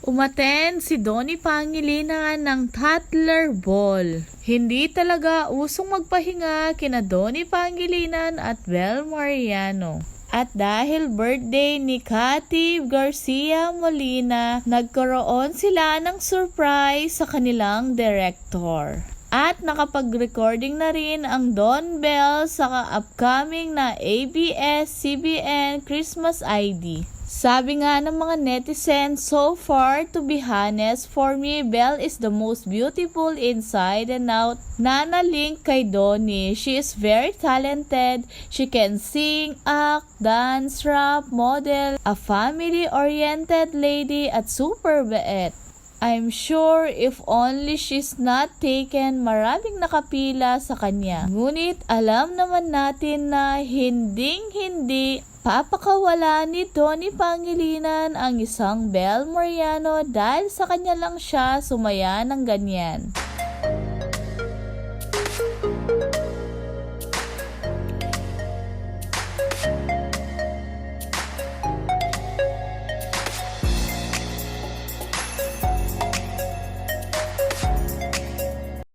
Umaten si Donnie Pangilinan ng Toddler Ball. Hindi talaga usong magpahinga kina Donnie Pangilinan at Bel Mariano. At dahil birthday ni Cathy Garcia Molina, nagkaroon sila ng surprise sa kanilang director. At nakapag-recording na rin ang Don Bell sa upcoming na ABS-CBN Christmas ID. Sabi nga ng mga netizens, so far, to be honest, for me, Belle is the most beautiful inside and out. Nana link kay Donnie. She is very talented. She can sing, act, dance, rap, model, a family-oriented lady at super bait. I'm sure if only she's not taken, maraming nakapila sa kanya. Ngunit alam naman natin na hinding-hindi papakawala ni Tony Pangilinan ang isang Bel Mariano dahil sa kanya lang siya sumaya ng ganyan.